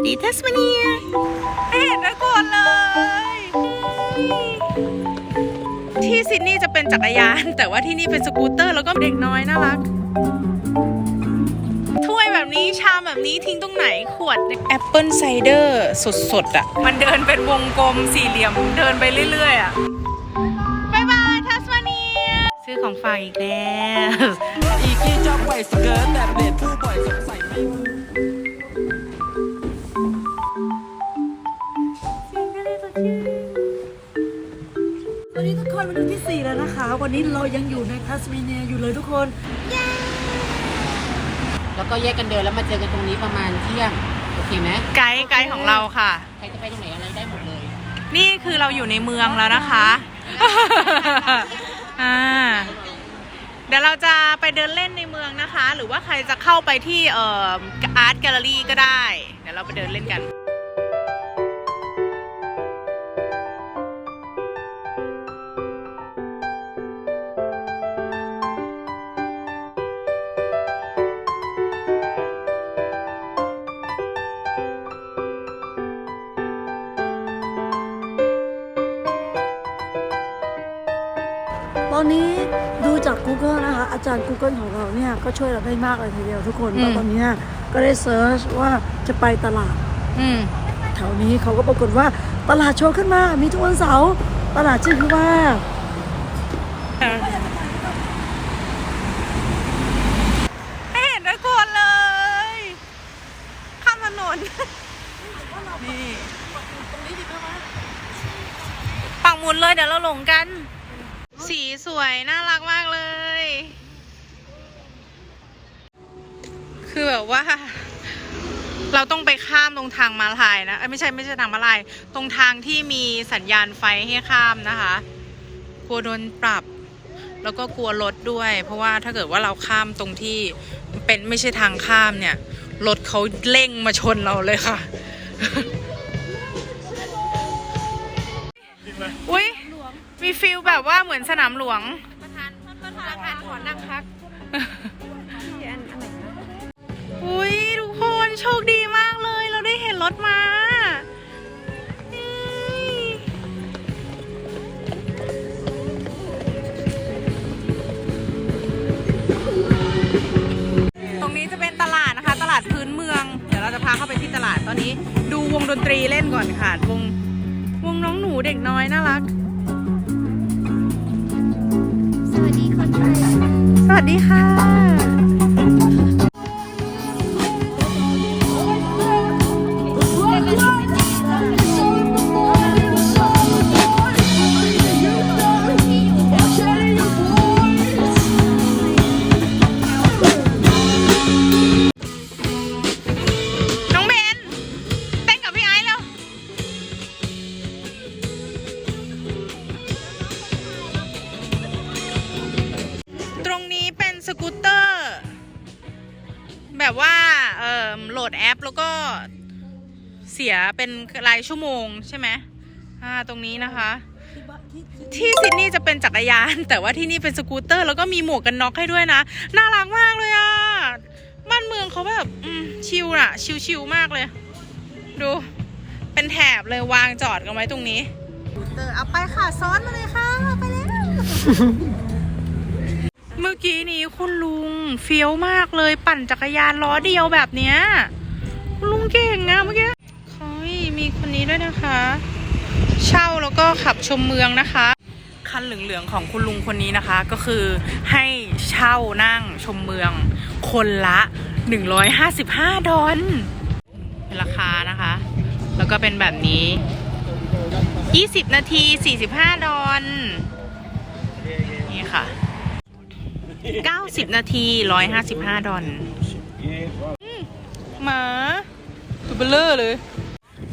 วัสดีทัสมาเนียไม่เห็นได้ก่อนเลย ที่ซิดนีย์จะเป็นจักรยาน แต่ว่าที่นี่เป็นสกูตเตอร์แล้วก็เด็กน้อยน่ารัก ถ้วยแบบนี้ชามแบบนี้ทิ้งตรงไหนขวดแอปเปิลไซเดอร์สดๆอะ มันเดินเป็นวงกลมสี่เหลี่ยมเดินไปเรื่อยๆอะบายบายทัสมาเนียซื้อของฝากอีกแล้วอีกี้ชอบไหวสเกิร์ตแต่เบรดผู้บ่อยสงสัย วนะคะวันนี้เรายังอยู่ในทัสเมเนียอยู่เลยทุกคน แล้วก็แยกกันเดินแล้วมาเจอกันตรงนี้ประมาณเที่ยงโอเคไหมไกด์ไกด์ของเราค่ะ ใครจะไปตรงไหนอะไรได้หมดเลย นี่คือเราอยู่ในเมืองแล้วนะคะ อ่า เดี๋ยวเราจะไปเดินเล่นในเมืองนะคะ หรือว่าใครจะเข้าไปที่เอ่ออาร์ตแกลเลอรี่ก็ได้ เดี๋ยวเราไปเดินเล่นกัน Google นะคะ อาจารย์ Google ของเราเนี่ย ก็ช่วยเราได้มากเลยทีเดียวทุกคนอืม แล้วตอนเนี้ยก็ได้เซิร์ชว่าจะไปตลาด อืม แถวนี้เขาก็ปรากฏว่าตลาดโชว์ขึ้นมา มีทุกวันเสาร์ตลาดชื่อคือว่า ไม่เห็นได้ก่อนเลย ข้ามถนน นี่ปักหมุนเลยเดี๋ยวเราหลงกัน สีสวย น่ารักมากเลย คือแบบว่า เราต้องไปข้ามตรงทางมาลายนะไม่ใช่ไม่ใช่ทางมาลาย ตรงทางที่มีสัญญาณไฟให้ข้ามนะคะ กลัวโดนปรับ แล้วก็กลัวรถด้วย เพราะว่าถ้าเกิดว่าเราข้ามตรงที่เป็นไม่ใช่ทางข้ามเนี่ย รถเขาเร่งมาชนเราเลยค่ะ มีฟิลแบบว่าเหมือนสนามหลวง ประธานประธานขอนั่งพักอุ้ยทุกคนโชคดีมากเลย เราได้เห็นรถมาเฮ้ยตรงนี้จะเป็นตลาดนะคะ ตลาดพื้นเมือง เดี๋ยวเราจะพาเข้าไปที่ตลาดตอนนี้ ดูวงดนตรีเล่นก่อนค่ะ วงวงน้องหนูเด็กน้อยน่ารัก สวัสดีค่ะ ดแอปแล้วก็เสียเป็นรายชั่วโมงใช่ไหมอ่าตรงนี้นะคะ ที่ซิดนีย์จะเป็นจักรยาน แต่ว่าที่นี่เป็นสกูตเตอร์ แล้วก็มีหมวกกันน็อกให้ด้วยนะ น่ารักมากเลยอะบ้านเมืองเขาแบบอืมชิลน่ะชิลๆมากเลย ดู เป็นแถบเลยวางจอดกันไว้ตรงนี้เตอร์เอาไปค่ะ ซ้อนมาเลยค่ะไปแล้วเมื่อกี้นี้คุณลุงเฟี้ยวมากเลยปั่นจักรยานล้อเดียวแบบเนี้ยคุณ ลุงเก่งนะเมื่อกี้เฮ้ยมีคนนี้ด้วยนะคะ เช่าแล้วก็ขับชมเมืองนะคะ คันเหลืองๆของคุณลุงคนนี้นะคะ ก็คือให้เช่านั่งชมเมือง คนละ 155 ดอลเป็นราคานะคะ แล้วก็เป็นแบบนี้ 20 นาที 45 ดอลนี่ค่ะ 90 นาที 155 ดอลหมา เบลเลอร์เลย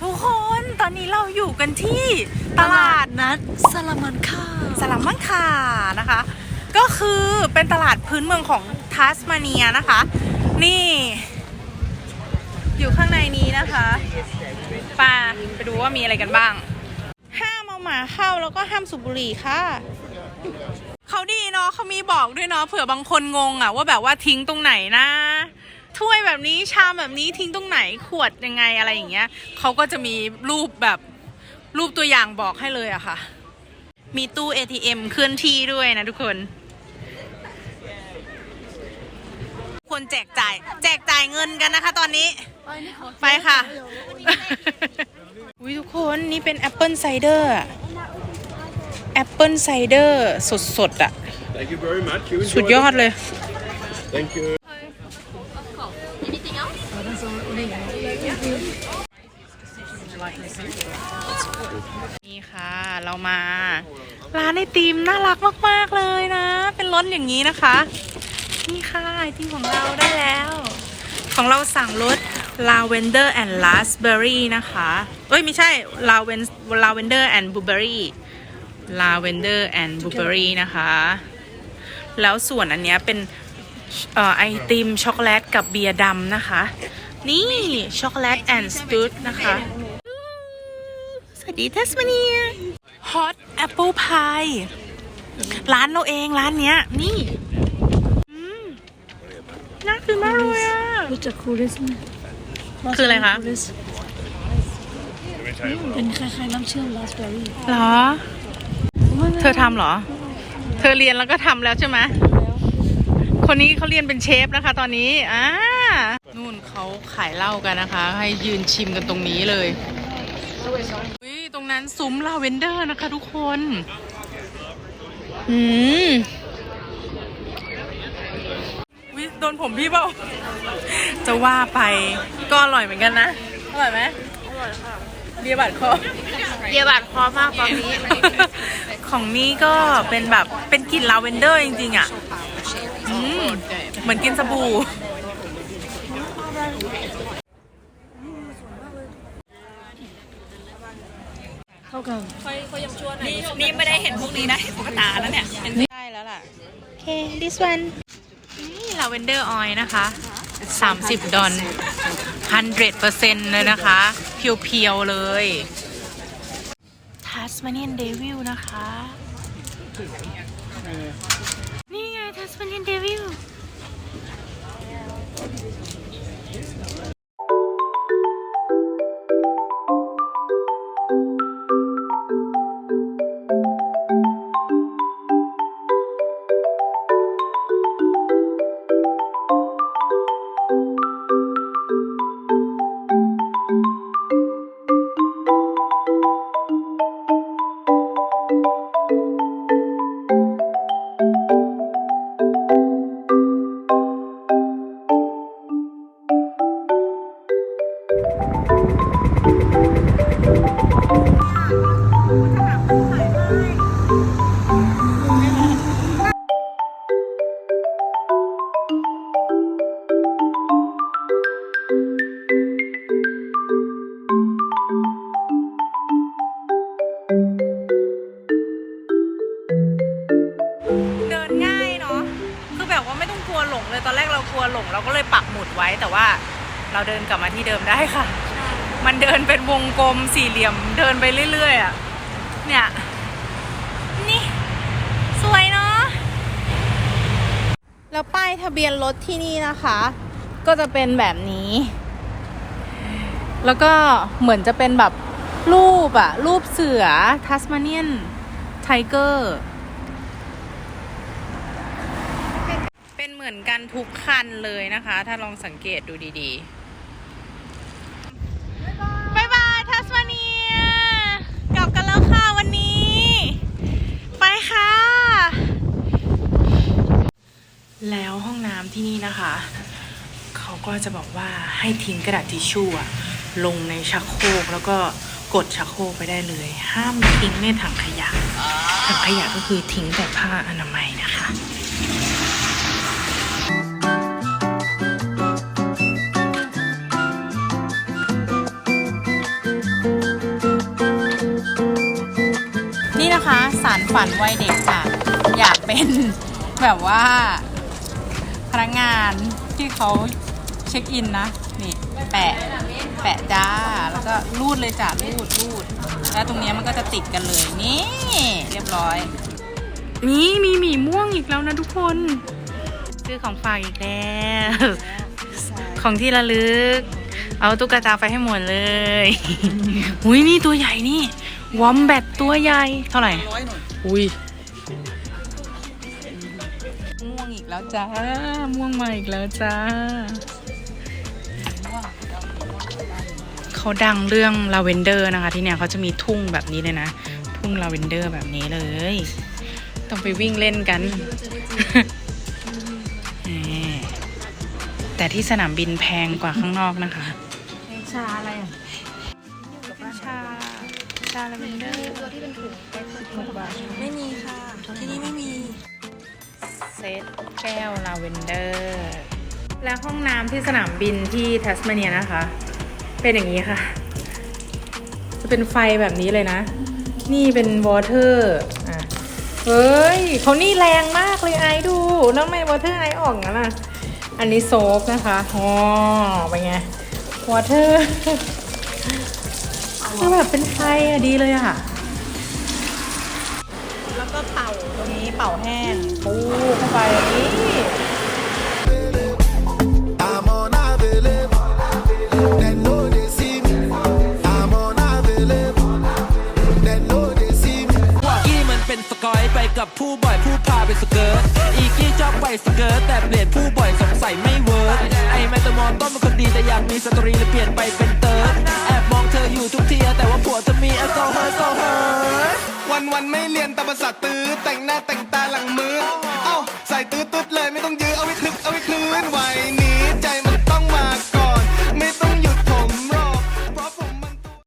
ทุกคนตอนนี้เราอยู่กันที่ตลาดนัดสลามันค่าสลัมมันคานะคะ ก็คือเป็นตลาดพื้นเมืองของทัสมาเนียนะคะ นี่ อยู่ข้างในนี้นะคะปาไปดูว่ามีอะไรกันบ้าง ห้ามเอาหมาเข้าแล้วก็ห้ามสูบบุหรี่ค่ะเขาดีเนาะเขามีบอกด้วยเนาะเผื่อบางคนงงอะว่าแบบว่าทิ้งตรงไหนนะ ถ้วยแบบนี้ชามแบบนี้ทิ้งตรงไหนขวดยังไงอะไรอย่างเงี้ยเขาก็จะมีรูปแบบรูปตัวอย่างบอกให้เลยอะค่ะ มีตู้ ATM เคลื่อนที่ด้วยนะทุกคน คนแจกจ่าย แจกจ่ายเงินกันนะคะตอนนี้ ไปค่ะอุ้ยทุกคนนี่เป็นแอปเปิลไซเดอร์แอปเปิลไซเดอร์สดๆอะ Thank you very much. You สุด enjoy ยอดเลย นี่ค่ะ เรามา ร้านไอติมน่ารักมาก ๆ เลยนะ เป็นรสอย่างนี้นะคะ นี่ค่ะไอติมของเราได้แล้ว ของเราสั่งรส lavender and raspberry นะคะ เอ้ย ไม่ใช่ Laven- lavender and blueberry lavender and blueberry นะคะ แล้วส่วนอันเนี้ยเป็นออไอติมช็อกโกแลตกับเบียร์ดำนะคะ นี่ ช็อกโกแลตแอนด์สตูดนะคะ วัสดีทัสมาเนียฮอตแอปเปิลพายร้านเราเองร้านเนี้ย นี่อืมน่ากินมากเลยอะรู้จักคูริสไหมคืออะไรคะริสเป็นคล้ายๆน้ำเชื่อมราสเบอร์รี่เหรอ เธอทำเหรอ เธอเรียนแล้วก็ทำแล้วใช่ไหมคนนี้เขาเรียนเป็นเชฟนะคะ ตอนนี้อ่านู่นเขาขายเหล้ากันนะคะ ให้ยืนชิมกันตรงนี้เลยอุ้ยต รงนั้นซุ้มลาเวนเดอร์นะคะทุกคน อืมวิโดนผมพี่เปล่า จะว่าไปก็อร่อยเหมือนกันนะ อร่อยไหมอร่อยค่ะ เบียร์บาดคอเยียบาดคอมากตอนนี้ ของนี่ก็เป็นแบบเป็นกลิ่นลาเวนเดอร์จริงๆอะ อืม เหมือนกินสบู่ากันนี่ไม่ได้เห็นพวกนี้นะเห็นตุ๊กตาแล้วเนี่ยได้แล้วล่ะ โอเค this one นี่ลาเวนเดอร์ออยนะคะ 30 ดอล100%เลยนะคะ เพียวๆ เลยทัสมาเนียนเดวิลนะคะ นี่ไงทัสมาเนียนเดวิล เดินง่ายเนาะ คือแบบว่าไม่ต้องกลัวหลงเลย ตอนแรกเรากลัวหลงเราก็เลยปักหมุดไว้ แต่ว่าเราเดินกลับมาที่เดิมได้ค่ะ มันเดินเป็นวงกลมสี่เหลี่ยม เดินไปเรื่อยๆอะ เนี่ย นี่ สวยเนาะ แล้วป้ายทะเบียนรถที่นี่นะคะ ก็จะเป็นแบบนี้ แล้วก็เหมือนจะเป็นแบบรูปอะรูปเสือทัสมาเนียนไทเกอร์เป็นเหมือนกันทุกคันเลยนะคะ ถ้าลองสังเกตดูดีๆบายบายทัสมาเนีย กลับกันแล้วค่ะวันนี้ ไปค่ะ แล้วห้องน้ำที่นี่นะคะ เขาก็จะบอกว่าให้ทิ้งกระดาษทิชชู่ลงในชักโครกแล้วก็กดชักโครกไปได้เลย ห้ามทิ้งในถังขยะถังขยะก็คือทิ้งแต่ผ้าอนามัยนะคะนี่นะคะสารฝันวัยเด็กค่ะ อยากเป็นแบบว่า พนักงานที่เขาเช็คอินนะ นี่แปะแปะจ้า แล้วก็รูดเลยจ้ะรูดรูด แล้วตรงเนี้ยมันก็จะติดกันเลย นี่ เรียบร้อย นี่มีหมี่ม่วงอีกแล้วนะทุกคนซื้อของฝากอีกแล้ว ของที่ระลึก เอาตุ๊กตาไปให้หมดเลยอุ้ยนี่ตัวใหญ่นี่วอมแบตตัวใหญ่ เท่าไหร่อุ้ย จ้า ม่วงมาอีกแล้วจ้า เขาดังเรื่องลาเวนเดอร์นะคะ ที่เนี่ยเขาจะมีทุ่งแบบนี้เลยนะ ทุ่งลาเวนเดอร์แบบนี้เลย ต้องไปวิ่งเล่นกันนี่แต่ที่สนามบินแพงกว่าข้างนอกนะคะชาอะไรอะชาชาลาเวนเดอร์ไม่มีค่ะ ที่นี่ไม่มี เซตแก้วลาเวนเดอร์ และห้องน้ำที่สนามบินที่ทัสมาเนียนะคะ เป็นอย่างนี้ค่ะ จะเป็นไฟแบบนี้เลยนะ นี่เป็นวอเตอร์อะเฮ้ยเขานี่แรงมากเลยไอดูแล้วทำไมวอเตอร์ไอออกงั้นอะ อันนี้โซฟนะคะอ๋อเป็นไงวอเตอร์คือแบบเป็นไฟอะดีเลยอะ ก็เป่าตรงนี้เป่าแห้งปูเข้าไปนี่กี้มันเป็นสกอยไปกับผู้บ่อยผู้พาไปสเกิร์ตอีกี้ชอบไปสเกิร์ตแต่เปลี่ยนผู้บ่อยสงสัยไม่เวิร์กไอ้แมตตามอนต้นเป็นคนดีแต่อยากมีสตรีเลยเปลี่ยนไปเป็นเติร์ดแอบมองเธออยู่ทุกทีแต่ว่าผัวเธอมีแอลกอฮอล์โซเฮอร์ วันวันไม่เรียนตามภาษาตื้อแต่งหน้าแต่งตาหลังมือ เอ้าใส่ตื้อตุ๊ดเลยไม่ต้อง